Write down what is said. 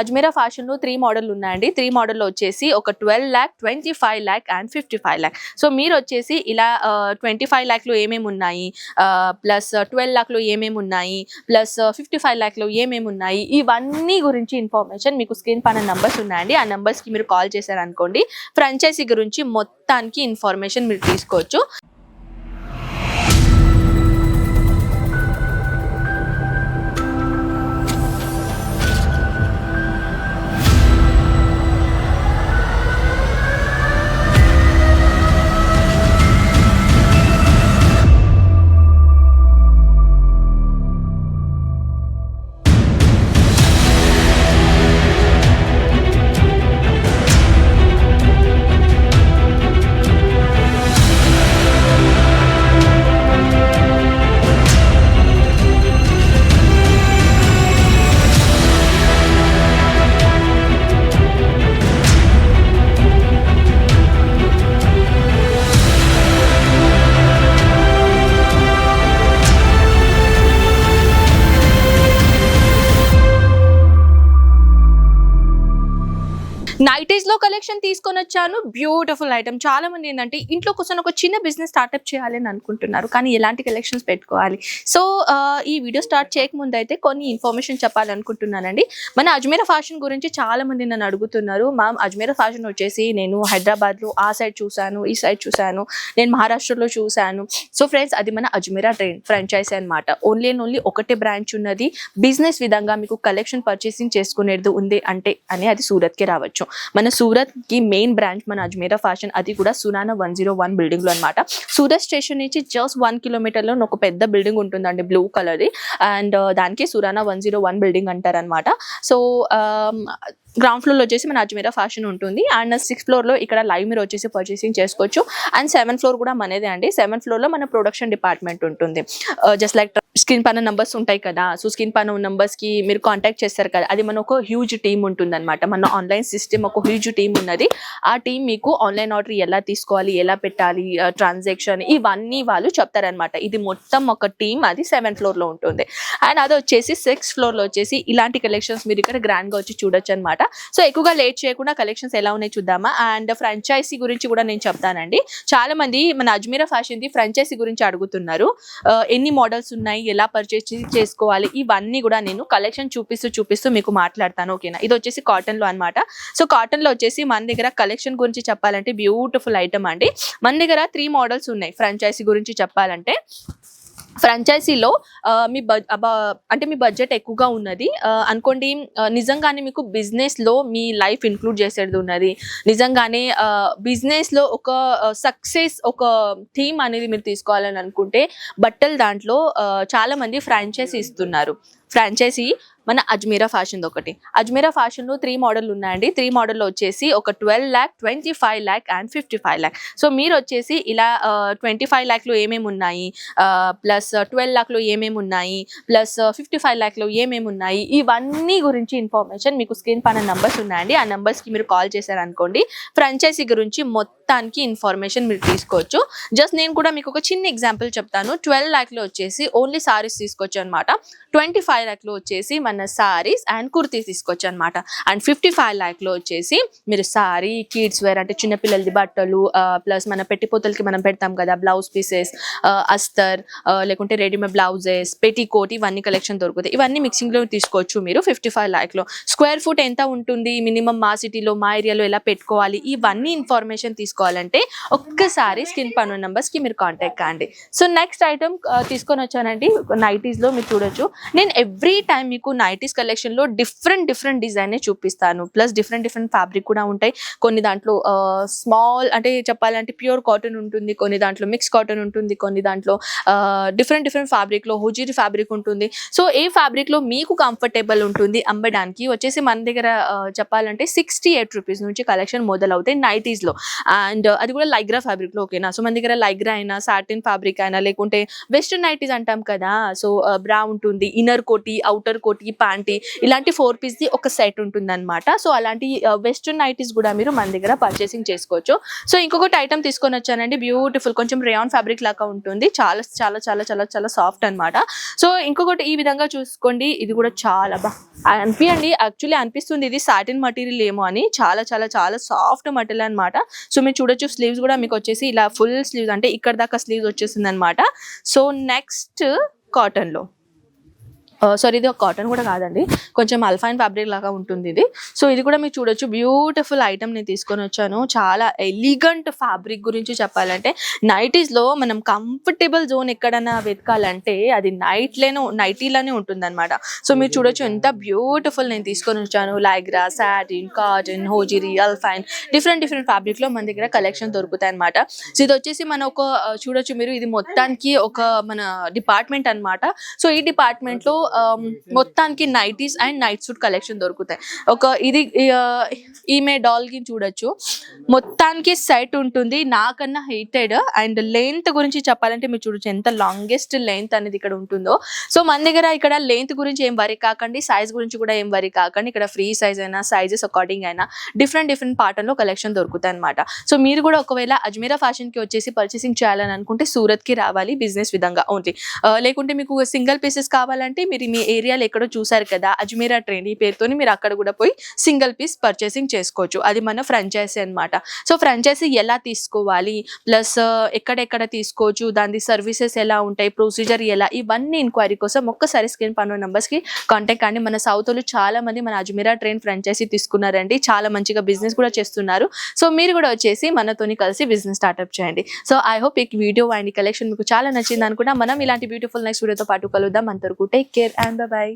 అజ్మీరా ఫ్యాషన్లో three model ఉన్నాయండి. Three మోడల్లో వచ్చేసి ఒక twelve lakh twenty five lakh and fifty five lakh so మీరు వచ్చేసి ఇలా ట్వంటీ ఫైవ్ ల్యాక్లో ఏమేమి ఉన్నాయి? ప్లస్ ట్వెల్వ్ ల్యాక్లో ఏమేమి ఉన్నాయి? ప్లస్ ఫిఫ్టీ ఫైవ్ ల్యాక్లో ఏమేమి ఉన్నాయి? ఇవన్నీ గురించి ఇన్ఫర్మేషన్ మీకు స్క్రీన్ పైన నంబర్స్ ఉన్నాయండి. ఆ నెంబర్స్కి మీరు కాల్ చేశారనుకోండి ఫ్రాంచైజీ గురించి మొత్తానికి ఇన్ఫర్మేషన్ మీరు తీసుకోవచ్చు. ఇంకో కలెక్షన్ తీసుకొని వచ్చాను. బ్యూటిఫుల్ ఐటమ్ చాలా మంది ఏంటంటే ఇంట్లో కూర్చొని ఒక చిన్న బిజినెస్ స్టార్ట్అప్ చేయాలి అని అనుకుంటున్నారు. కానీ ఎలాంటి కలెక్షన్స్ పెట్టుకోవాలి? సో ఈ వీడియో స్టార్ట్ చేయకముందు అయితే కొన్ని ఇన్ఫర్మేషన్ చెప్పాలనుకుంటున్నానండి. మన అజ్మీరా ఫ్యాషన్ గురించి చాలా మంది నన్ను అడుగుతున్నారు. మా అజ్మీరా ఫ్యాషన్ వచ్చేసి నేను హైదరాబాద్లో ఆ సైడ్ చూశాను ఈ సైడ్ చూశాను నేను మహారాష్ట్రలో చూశాను. సో ఫ్రెండ్స్ అది మన అజ్మీరా ట్రైన్ ఫ్రాంచైజీ అనమాట ఓన్లీ అండ్ ఓన్లీ ఒకటే బ్రాంచ్ ఉన్నది. బిజినెస్ విధంగా మీకు కలెక్షన్ పర్చేసింగ్ చేసుకునేది ఉంది అంటే అని అది సూరత్కి రావచ్చు. మన సూరత్కి మెయిన్ బ్రాంచ్ మన అజ్మీరా ఫ్యాషన్ అది కూడా సునానా వన్ జీరో వన్ బిల్డింగ్లో అనమాట సూరత్ స్టేషన్ నుంచి జస్ట్ వన్ కిలోమీటర్లో ఒక పెద్ద బిల్డింగ్ ఉంటుందండి బ్లూ కలర్ అండ్ దానికి Surana one zero one building అంటారనమాట సో గ్రౌండ్ ఫ్లోర్లో వచ్చేసి మన అజ్మీరా ఫ్యాషన్ ఉంటుంది. అండ్ సిక్స్త్ ఫ్లోర్లో ఇక్కడ లైవ్ మీరు వచ్చేసి పర్చేసింగ్ చేసుకోవచ్చు. అండ్ సెవెన్ ఫ్లోర్ కూడా మనదే అండి. సెవెన్ ఫ్లోర్లో మన ప్రొడక్షన్ డిపార్ట్మెంట్ ఉంటుంది. జస్ట్ లైక్ స్కిన్ పైన నంబర్స్ ఉంటాయి కదా. సో స్కిన్ పైన నంబర్స్కి మీరు కాంటాక్ట్ చేస్తారు కదా. అది మన ఒక హ్యూజ్ టీమ్ ఉంటుంది అనమాట మన ఆన్లైన్ సిస్టమ్ ఒక హ్యూజ్ టీం ఉన్నది. ఆ టీం మీకు ఆన్లైన్ ఆర్డర్ ఎలా తీసుకోవాలి ఎలా పెట్టాలి ట్రాన్సాక్షన్ ఇవన్నీ వాళ్ళు చెప్తారనమాట ఇది మొత్తం ఒక టీం అది సెవెన్ ఫ్లోర్లో ఉంటుంది. అండ్ అది వచ్చేసి సిక్స్త్ ఫ్లోర్లో వచ్చేసి ఇలాంటి కలెక్షన్స్ మీరు ఇక్కడ గ్రాండ్గా వచ్చి చూడొచ్చు అనమాట సో ఎక్కువగా లేట్ చేయకుండా కలెక్షన్స్ ఎలా ఉన్నాయి చూద్దామా? అండ్ ఫ్రాంచైజీ గురించి కూడా నేను చెప్తానండి. చాలా మంది మన అజ్మీరా ఫ్యాషన్ ది ఫ్రాంచైజీ గురించి అడుగుతున్నారు. ఎన్ని మోడల్స్ ఉన్నాయి ఎలా పర్చేస్ చేసుకోవాలి? ఇవన్నీ కూడా నేను కలెక్షన్ చూపిస్తూ చూపిస్తూ మీకు మాట్లాడతాను ఓకేనా? ఇది వచ్చేసి కాటన్లో అనమాట సో కాటన్లో వచ్చేసి మన దగ్గర కలెక్షన్ గురించి చెప్పాలంటే బ్యూటిఫుల్ ఐటమ్ అండి. మన దగ్గర త్రీ మోడల్స్ ఉన్నాయి ఫ్రాంచైజీ గురించి చెప్పాలంటే. ఫ్రాంచైజీలో మీ బడ్ అంటే మీ బడ్జెట్ ఎక్కువగా ఉన్నది. అనుకోండి నిజంగానే మీకు బిజినెస్లో లో మీ లైఫ్ ఇంక్లూడ్ చేసేది ఉన్నది. నిజంగానే బిజినెస్లో ఒక సక్సెస్ ఒక థీమ్ అనేది మీరు తీసుకోవాలని అనుకుంటే బట్టలు దాంట్లో చాలామంది ఫ్రాంచైజీ ఇస్తున్నారు. ఫ్రాంచైజీ మన అజ్మీరా ఫ్యాషన్ది ఒకటి. అజ్మీరా ఫ్యాషన్లో త్రీ మోడల్ ఉన్నాయండి. త్రీ మోడల్లో వచ్చేసి ఒక twelve lakh twenty five lakh and fifty five lakh so మీరు వచ్చేసి ఇలా ట్వంటీ ఫైవ్ ల్యాక్లో ఏమేమి ఉన్నాయి? ప్లస్ ట్వెల్వ్ ల్యాక్లో ఏమేమి ఉన్నాయి? ప్లస్ ఫిఫ్టీ ఫైవ్ ల్యాక్లో ఏమేమి ఉన్నాయి? ఇవన్నీ గురించి ఇన్ఫర్మేషన్ మీకు స్క్రీన్ పైన నంబర్స్ ఉన్నాయండి. ఆ నెంబర్స్కి మీరు కాల్ చేశారనుకోండి ఫ్రాంచైజీ గురించి మొత్తం మొత్తానికి ఇన్ఫర్మేషన్ మీరు తీసుకోవచ్చు. జస్ట్ నేను కూడా మీకు ఒక చిన్న ఎగ్జాంపుల్ చెప్తాను. ట్వెల్వ్ ల్యాక్లో వచ్చేసి ఓన్లీ సారీస్ తీసుకోవచ్చు అనమాట ట్వంటీ ఫైవ్ ల్యాక్లో వచ్చేసి మన సారీస్ అండ్ కుర్తీస్ తీసుకోవచ్చు అనమాట అండ్ ఫిఫ్టీ ఫైవ్ ల్యాక్లో వచ్చేసి మీరు సారీ కిడ్స్ వేర్ అంటే చిన్నపిల్లలది బట్టలు ప్లస్ మన పెట్టిపోతలకి మనం పెడతాం కదా బ్లౌజ్ పీసెస్ అస్తర్ లేకుంటే రెడీమేడ్ బ్లౌజెస్ పెటీ కోట్ ఇవన్నీ కలెక్షన్ దొరుకుతాయి. ఇవన్నీ మిక్సింగ్లో తీసుకోవచ్చు మీరు ఫిఫ్టీ ఫైవ్ ల్యాక్లో స్క్వేర్ ఫుట్ ఎంత ఉంటుంది? మినిమం మా సిటీలో మా ఏరియాలో ఎలా పెట్టుకోవాలి? ఇవన్నీ ఇన్ఫర్మేషన్ తీసుకోవాలంటే ఒక్కసారి స్కిన్ పన్ను నెంబర్స్కి మీరు కాంటాక్ట్ కాండి సో నెక్స్ట్ ఐటమ్ తీసుకొని వచ్చానండి. నైటీస్లో మీరు చూడొచ్చు. నేను ఎవ్రీ టైం మీకు నైటీస్ కలెక్షన్లో డిఫరెంట్ డిఫరెంట్ డిజైన్ చూపిస్తాను. ప్లస్ డిఫరెంట్ డిఫరెంట్ ఫ్యాబ్రిక్ కూడా ఉంటాయి. కొన్ని దాంట్లో స్మాల్ అంటే చెప్పాలంటే ప్యూర్ కాటన్ ఉంటుంది. కొన్ని దాంట్లో మిక్స్ కాటన్ ఉంటుంది. కొన్ని దాంట్లో డిఫరెంట్ డిఫరెంట్ ఫ్యాబ్రిక్లో హుజీరి ఫ్యాబ్రిక్ ఉంటుంది. సో ఏ ఫ్యాబ్రిక్లో మీకు కంఫర్టబుల్ ఉంటుంది అమ్మడానికి వచ్చేసి మన దగ్గర చెప్పాలంటే సిక్స్టీ ఎయిట్ రూపీస్ నుంచి కలెక్షన్ మొదలవుతాయి నైటీస్లో. అండ్ అది కూడా లైగ్రా ఫ్యాబ్రిక్లో ఓకేనా సో మన దగ్గర లైగ్రా అయినా సాటిన్ ఫ్యాబ్రిక్ అయినా లేకుంటే వెస్ట్రన్ నైటీస్ అంటాం కదా? సో బ్రా ఉంటుంది ఇన్నర్ కోటి అవుటర్ కోటి ప్యాంటీ ఇలాంటి ఫోర్ పీస్ ది ఒక సెట్ ఉంటుంది అనమాట సో అలాంటి వెస్ట్రన్ నైటీస్ కూడా మీరు మన దగ్గర పర్చేసింగ్ చేసుకోవచ్చు. సో ఇంకొకటి ఐటమ్ తీసుకొని వచ్చానండి బ్యూటిఫుల్ కొంచెం రేయాన్ ఫ్యాబ్రిక్ లాగా ఉంటుంది. చాలా చాలా చాలా చాలా చాలా సాఫ్ట్ అన్నమాట. సో ఇంకొకటి ఈ విధంగా చూసుకోండి ఇది కూడా చాలా బా అనిపించండి యాక్చువల్లీ అనిపిస్తుంది ఇది సాటిన్ మటీరియల్ ఏమో అని. చాలా చాలా చాలా సాఫ్ట్ మటీరియల్ అన్నమాట. సో మీరు చూడొచ్చు. స్లీవ్స్ కూడా మీకు వచ్చేసి ఇలా ఫుల్ స్లీవ్స్ అంటే ఇక్కడ దాకా స్లీవ్స్ వచ్చేసింది అనమాట సో నెక్స్ట్ కాటన్లో. Uh, సారీ ఇది కాటన్ కూడా కాదండి. కొంచెం అల్ఫైన్ ఫ్యాబ్రిక్ లాగా ఉంటుంది ఇది. సో ఇది కూడా మీరు చూడొచ్చు. బ్యూటిఫుల్ ఐటమ్ నేను తీసుకొని వచ్చాను. చాలా ఎలిగంట్ ఫ్యాబ్రిక్ గురించి చెప్పాలంటే నైటీస్లో మనం కంఫర్టబుల్ జోన్ ఎక్కడైనా వెతకాలంటే అది నైట్లోనే నైటీలోనే ఉంటుంది అనమాట సో మీరు చూడొచ్చు. ఎంత బ్యూటిఫుల్ నేను తీసుకొని వచ్చాను. Lycra satin cotton hosiery alpine different different ఫ్యాబ్రిక్లో మన దగ్గర కలెక్షన్ దొరుకుతాయి అనమాట సో ఇది వచ్చేసి మన ఒక uh, చూడొచ్చు మీరు. ఇది మొత్తానికి ఒక మన డిపార్ట్మెంట్ అన్నమాట. సో ఈ డిపార్ట్మెంట్లో Um, మొత్తానికి nighties and night suit collection దొరుకుతాయి. ఒక ఇది ఈమె డాల్కి చూడొచ్చు. మొత్తానికి సెట్ ఉంటుంది. నాకన్నా హీటెడ్ అండ్ లెంత్ గురించి చెప్పాలంటే మీరు చూడొచ్చు ఎంత లాంగెస్ట్ లెంత్ అనేది ఇక్కడ ఉంటుందో. సో మన దగ్గర ఇక్కడ లెంత్ గురించి ఏం వరి కాకండి సైజ్ గురించి కూడా ఏం వరి కాకండి. ఇక్కడ ఫ్రీ సైజ్ అయినా సైజెస్ అకార్డింగ్ అయినా డిఫరెంట్ డిఫరెంట్ పాటల్లో కలెక్షన్ దొరుకుతాయి అనమాట సో మీరు కూడా ఒకవేళ అజ్మీరా ఫ్యాషన్కి వచ్చేసి పర్చేసింగ్ చేయాలని అనుకుంటే సూరత్కి రావాలి బిజినెస్ విధంగా ఓన్లీ లేకుంటే మీకు సింగిల్ పీసెస్ కావాలంటే మీరు మీ ఏరియాలో ఎక్కడో చూసారు కదా అజ్మీరా ట్రైన్ ఈ పేరుతోని మీరు అక్కడ కూడా పోయి సింగిల్ పీస్ పర్చేసింగ్ చేసుకోవచ్చు. అది మన ఫ్రాంచైజీ అన్నమాట. సో ఫ్రాంచైజీ ఎలా తీసుకోవాలి? ప్లస్ uh, ఎక్కడెక్కడ తీసుకోవచ్చు? దాని సర్వీసెస్ ఎలా ఉంటాయి? ప్రొసీజర్ ఎలా? ఇవన్నీ ఎంక్వైరీ కోసం ఒక్కసారి స్క్రీన్ పన్ను నెంబర్స్కి కి కాంటాక్ట్ కానీ మన సౌత్ వాళ్ళు చాలా మంది మన అజ్మీరా ట్రైన్ ఫ్రాంచైజీ తీసుకున్నారండి. చాలా మంచిగా బిజినెస్ కూడా చేస్తున్నారు. సో మీరు కూడా వచ్చేసి మనతోని కలిసి బిజినెస్ స్టార్ట్అప్ చేయండి. సో ఐ హోప్ ఈ వీడియో అండ్ కలెక్షన్ మీకు చాలా నచ్చింది అనుకుంటా మనం ఇలాంటి బ్యూటిఫుల్ నెక్స్ట్ వీడియోతో పాటు కలుద్దాం. అంతవరకు టేక్ కేర్ అండ్ బై